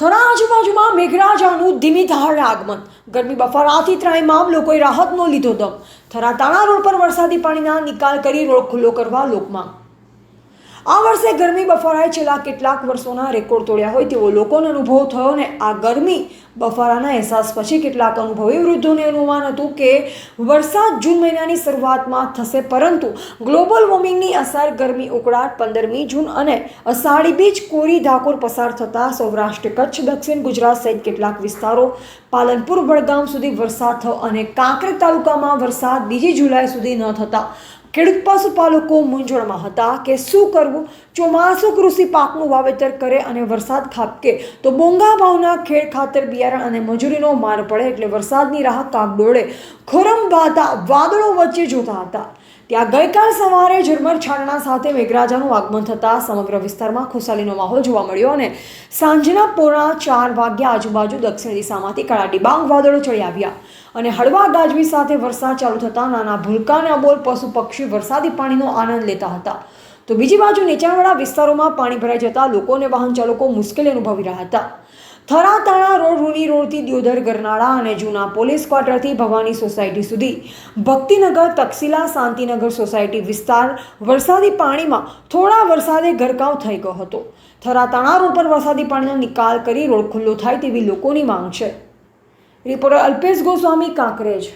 થરા આજુબાજુમાં મેઘરાજાનું ધીમી ધારણે આગમન. ગરમી બફારાથી ત્રાહીમામ લોકોએ રાહતનો લીધો દમ. થરા તાણા રોડ પર વરસાદી પાણીના નિકાલ કરી રોડ ખુલ્લો કરવા લોકમાં આ વર્ષે ગરમી બફારાએ છેલ્લા કેટલાક વર્ષોના રેકોર્ડ તોડ્યા હોય તેવો લોકોનો અનુભવ થયો ને આ ગરમી બફારાના અહેસાસ પછી કેટલાક અનુભવી વૃદ્ધોને અનુમાન હતું કે વરસાદ જૂન મહિનાની શરૂઆતમાં થશે, પરંતુ ગ્લોબલ વોર્મિંગની અસર ગરમી ઉકળાટ, પંદરમી જૂન અને અષાઢી બીજ કોરી ધાકોર પસાર થતાં સૌરાષ્ટ્ર, કચ્છ, દક્ષિણ ગુજરાત સહિત કેટલાક વિસ્તારો પાલનપુર, વડગામ સુધી વરસાદ થયો અને કાંકરેજ તાલુકામાં વરસાદ બીજી જુલાઈ સુધી ન થતા ખેડૂત પશુપાલકો મૂંઝવણમાં હતા કે શું કરવું? ચોમાસું કૃષિ પાકનું વાવેતર કરે અને વરસાદ ખાબકે, તો મોંઘા ભાવના ખેડ ખાતર, બિયારણ અને મજૂરીનો માર પડે એટલે વરસાદની રાહ કાગડોળે. ખોરમ વાદળો વચ્ચે જોતા હતા. ત્યાં ગઈકાલ સવારે ઝરમર છાંટણા સાથે મેઘરાજાનું આગમન થતાં સમગ્ર વિસ્તારમાં ખુશાલીનો માહોલ જોવા મળ્યો અને સાંજના પોણા ચાર વાગ્યા આજુબાજુ દક્ષિણ દિશામાંથી કળા ડિબાંગ વાદળો ચડી આવ્યા. અને હળવા ગાજવી સાથે વરસાદ ચાલુ થતાં નાના ભૂલકા અને અબોલ પશુ પક્ષી વરસાદી પાણીનો આનંદ લેતા હતા. તો બીજી બાજુ નીચાણવાળા વિસ્તારોમાં પાણી ભરાઈ જતા લોકોને વાહન ચાલકો મુશ્કેલી અનુભવી રહ્યા હતા. થરા તાણા રોડ રૂની રોડથી દિયોદર, ગરનાળા અને જૂના પોલીસ ક્વાર્ટરથી ભવાની સોસાયટી સુધી. ભક્તિનગર, તક્ષિલા, શાંતિનગર સોસાયટી વિસ્તાર વરસાદી પાણીમાં થોડા વરસાદે ગરકાવ થઈ ગયો હતો. થરા તાણા રોડ પર વરસાદી પાણીનો નિકાલ કરી રોડ ખુલ્લો થાય તેવી લોકોની માંગ છે. રિપોર્ટર અલ્પેશ ગોસ્વામી, કાંકરેજ.